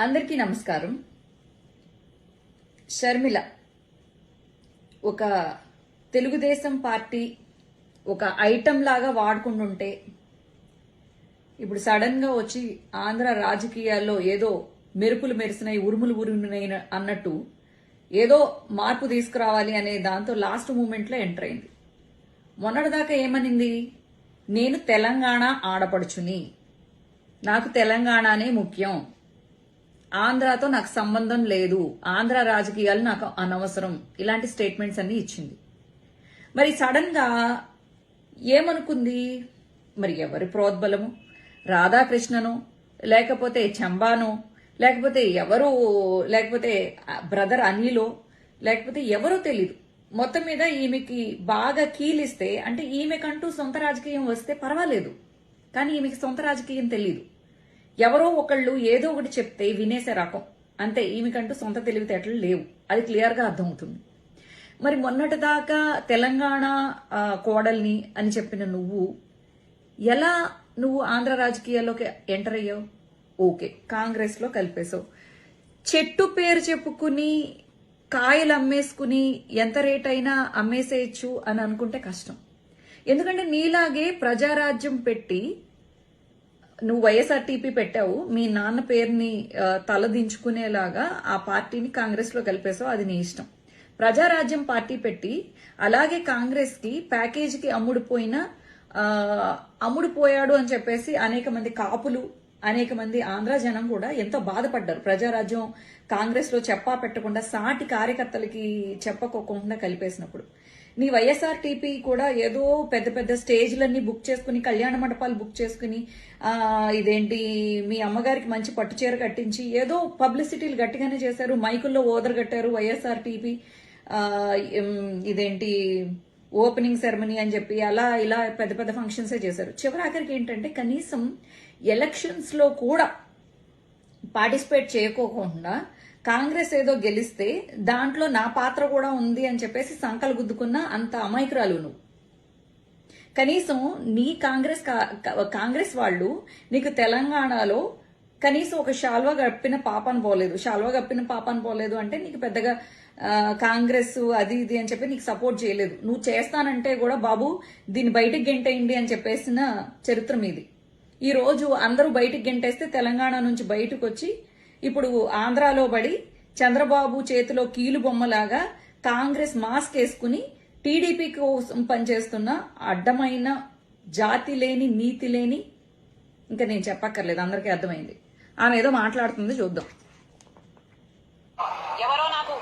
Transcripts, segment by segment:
అందరికీ నమస్కారం. షర్మిల ఒక తెలుగుదేశం పార్టీ ఒక ఐటమ్ లాగా వాడుకుంటుంటే ఇప్పుడు సడన్గా వచ్చి ఆంధ్ర రాజకీయాల్లో ఏదో మెరుపులు మెరిసినాయి ఉరుములు ఉరుమునాయి అన్నట్టు ఏదో మార్పు తీసుకురావాలి అనే దాంతో లాస్ట్ మూమెంట్లో ఎంటర్ అయింది మొన్నటిదాకా ఏమనింది? నేను తెలంగాణ ఆడపడుచుని. నాకు తెలంగాణనే ముఖ్యం. ఆంధ్రాతో నాకు సంబంధం లేదు. ఆంధ్ర రాజకీయాలు నాకు అనవసరం. ఇలాంటి స్టేట్మెంట్స్ అన్ని ఇచ్చింది. మరి సడన్గా ఏమనుకుంది? మరి ఎవరి ప్రోద్బలము? రాధాకృష్ణను? లేకపోతే చంబాను? లేకపోతే ఎవరు? లేకపోతే బ్రదర్ అనిలో? లేకపోతే ఎవరో తెలీదు. మొత్తం మీద ఈమెకి బాగా కీలిస్తే అంటే ఈమెకంటూ సొంత రాజకీయం వస్తే పర్వాలేదు. కానీ ఈమెకి సొంత రాజకీయం తెలీదు. ఎవరో ఒకళ్ళు ఏదో ఒకటి చెప్తే వినేసే రకం. అంతే ఈమెకంటూ సొంత తెలివితేటలు లేవు. అది క్లియర్గా అర్థమవుతుంది. మరి మొన్నటి దాకా తెలంగాణ కోడల్ని అని చెప్పిన నువ్వు ఎలా నువ్వు ఆంధ్ర రాజకీయాల్లోకి ఎంటర్ అయ్యావు? ఓకే కాంగ్రెస్లో కలిపేశావు. చెట్టు పేరు చెప్పుకుని కాయలు అమ్మేసుకుని ఎంత రేట్ అయినా అమ్మేసేయచ్చు అని అనుకుంటే కష్టం. ఎందుకంటే నీలాగే ప్రజారాజ్యం పెట్టి నువ్వు వైఎస్ఆర్టీపీ పెట్టావు మీ నాన్న పేరుని తలదించుకునేలాగా ఆ పార్టీని కాంగ్రెస్లో కలిపేసావు అది నీ ఇష్టం. ప్రజారాజ్యం పార్టీ పెట్టి అలాగే కాంగ్రెస్కి ప్యాకేజీకి అమ్ముడుపోయిన అమ్ముడుపోయాడు అని చెప్పేసి అనేక మంది కాపులు అనేక మంది ఆంధ్ర జనం కూడా ఎంతో బాధపడ్డారు. ప్రజారాజ్యం కాంగ్రెస్లో చెప్పా పెట్టకుండా సాటి కార్యకర్తలకి చెప్పకోకుండా కలిపేసినప్పుడు. నీ వైఎస్ఆర్ టీపీ కూడా ఏదో పెద్ద పెద్ద స్టేజ్లన్నీ బుక్ చేసుకుని కళ్యాణ మండపాలు బుక్ చేసుకుని ఇదేంటి మీ అమ్మగారికి మంచి పట్టు చీర కట్టించి ఏదో పబ్లిసిటీలు గట్టిగానే చేశారు. మైకుల్లో ఓదరు కట్టారు వైఎస్ఆర్ టీపీ ఇదేంటి ఓపెనింగ్ సెరమనీ అని చెప్పి అలా ఇలా పెద్ద పెద్ద ఫంక్షన్సే చేశారు. చివరి ఆఖరికి ఏంటంటే కనీసం ఎలక్షన్స్లో కూడా పార్టిసిపేట్ చేయకోకుండా కాంగ్రెస్ ఏదో గెలిస్తే దాంట్లో నా పాత్ర కూడా ఉంది అని చెప్పేసి సంకలు గుద్దుకున్న అంత అమాయకురాలు నువ్వు కనీసం నీ కాంగ్రెస్ కా- కాంగ్రెస్ వాళ్ళు నీకు తెలంగాణలో కనీసం ఒక శాల్వా కప్పిన పాపను పోలేదు. శాల్వా కప్పిన పాపను పోలేదు అంటే నీకు పెద్దగా కాంగ్రెస్ అది ఇది అని చెప్పి నీకు సపోర్ట్ చేయలేదు. నువ్వు చేస్తానంటే కూడా బాబు దీన్ని బయటకు గెంటేయండి అని చెప్పేసిన చరిత్ర మీది. ఈ రోజు అందరూ బయటికి గెంటేస్తే తెలంగాణ నుంచి బయటకు వచ్చి ఇప్పుడు ఆంధ్రాలో పడి చంద్రబాబు చేతిలో కీలు బొమ్మలాగా కాంగ్రెస్ మాస్క్ వేసుకుని టీడీపీ కోసం పనిచేస్తున్న అడ్డమైన జాతి లేని నీతి లేని ఇంకా నేను చెప్పక్కర్లేదు అందరికీ అర్థమైంది. ఆమె ఏదో మాట్లాడుతుంది చూద్దాం. ఎవరో నాకు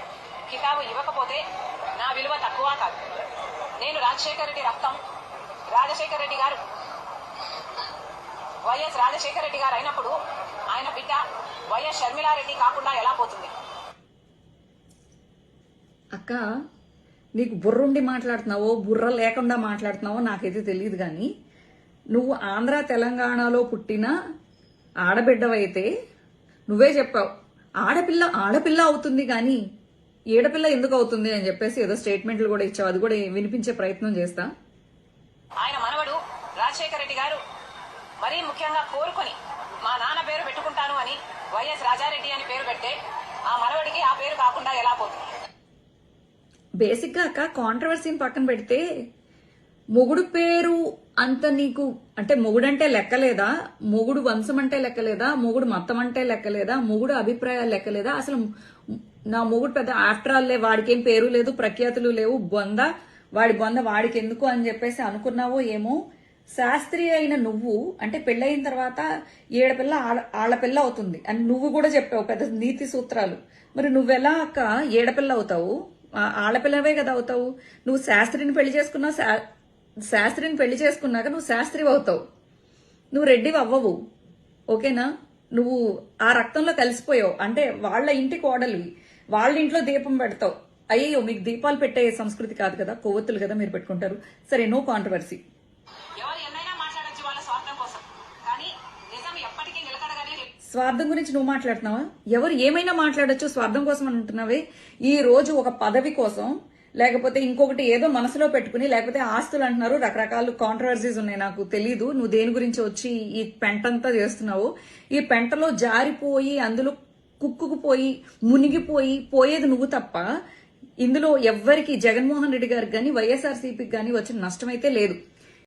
కితాబు ఇవ్వకపోతే నా విలువ తక్కువ కాదు. నేను రాజశేఖర రెడ్డి రక్తం రాజశేఖర రెడ్డి గారు. వైఎస్ రాజశేఖర రెడ్డి గారు అయినప్పుడు ఆయన బిడ్డ వైఎస్ షర్మిలారెడ్డి కాకుండా ఎలా పోతుంది? అక్క నీకు బుర్రుండి మాట్లాడుతున్నావో బుర్ర లేకుండా మాట్లాడుతున్నావో నాకైతే తెలియదు కానీ నువ్వు ఆంధ్ర తెలంగాణలో పుట్టిన ఆడబిడ్డవైతే నువ్వే చెప్పావు ఆడపిల్ల ఆడపిల్ల అవుతుంది కానీ ఏడపిల్ల ఎందుకు అవుతుంది అని చెప్పేసి ఏదో స్టేట్మెంట్లు కూడా ఇచ్చావు అది కూడా వినిపించే ప్రయత్నం చేస్తా. ఆయన మనవడు రాజశేఖర రెడ్డి గారు మరీ ముఖ్యంగా కోరుకొని మా నాన్న పేరు పెట్టుకుంటాను అని వైఎస్ రాజారెడ్డి అని పేరు పెట్టే ఆ మనవడికి ఆ పేరు కాకుండా ఎలా పోతుంది? బేసిక్గా అక్క కాంట్రవర్సీని పక్కన పెడితే మొగుడు పేరు అంత నీకు అంటే మొగుడంటే లెక్కలేదా? మొగుడు వంశం అంటే లెక్కలేదా? మొగుడు మతం అంటే లెక్కలేదా? మొగుడు అభిప్రాయాలు లెక్కలేదా? అసలు నా మొగుడు పెద్ద ఆఫ్టర్ ఆల్లే వాడికి ఏం పేరు లేదు ప్రఖ్యాతులు లేవు బొంద వాడి బొంద వాడికి ఎందుకు అని చెప్పేసి అనుకున్నావో ఏమో? శాస్త్రి అయిన నువ్వు అంటే పెళ్ళయిన తర్వాత ఏడపిల్ల ఆడ- ఆడపిల్ల అవుతుంది. అని నువ్వు కూడా చెప్పావు పెద్ద నీతి సూత్రాలు. మరి నువ్వెలా అక్క ఏడపిల్ల అవుతావు? ఆడపిల్లవే కదా అవుతావు. నువ్వు శాస్త్రిని పెళ్ళి చేసుకున్నావు శా- శాస్త్రిని పెళ్ళి చేసుకున్నాక నువ్వు శాస్త్రి అవుతావు. నువ్వు రెడ్డివి అవ్వవు. ఓకేనా? నువ్వు ఆ రక్తంలో కలిసిపోయావు. అంటే వాళ్ళ ఇంటి కోడలివి. వాళ్ళ ఇంట్లో దీపం పెడతావు. అయ్యో మీకు దీపాలు పెట్టే సంస్కృతి కాదు కదా? కొవ్వొత్తులు కదా మీరు పెట్టుకుంటారు. సరే నో కాంట్రవర్సీ ఎవరు ఎన్నైనా మాట్లాడొచ్చు వాళ్ళ స్వార్థం కోసం కానీ నిజం ఎప్పటికీ నిలకడగానే నిల్- స్వార్థం గురించి నువ్వు మాట్లాడుతున్నావా? ఎవరు ఏమైనా మాట్లాడొచ్చు స్వార్థం కోసం అని అంటున్నావే? ఈ రోజు ఒక పదవి కోసం లేకపోతే ఇంకొకటి ఏదో మనసులో పెట్టుకుని లేకపోతే ఆస్తులు అంటున్నారు రకరకాల కాంట్రవర్సీస్ ఉన్నాయి నాకు తెలీదు. నువ్వు దేని గురించి వచ్చి ఈ పెంటంతా చేస్తున్నావు? ఈ పెంటలో జారిపోయి అందులో కుక్కుకుపోయి మునిగిపోయి పోయేది నువ్వు తప్ప ఇందులో ఎవ్వరికి జగన్మోహన్ రెడ్డి గారికి కానీ వైఎస్ఆర్సీపీకి కానీ వచ్చిన నష్టమైతే లేదు.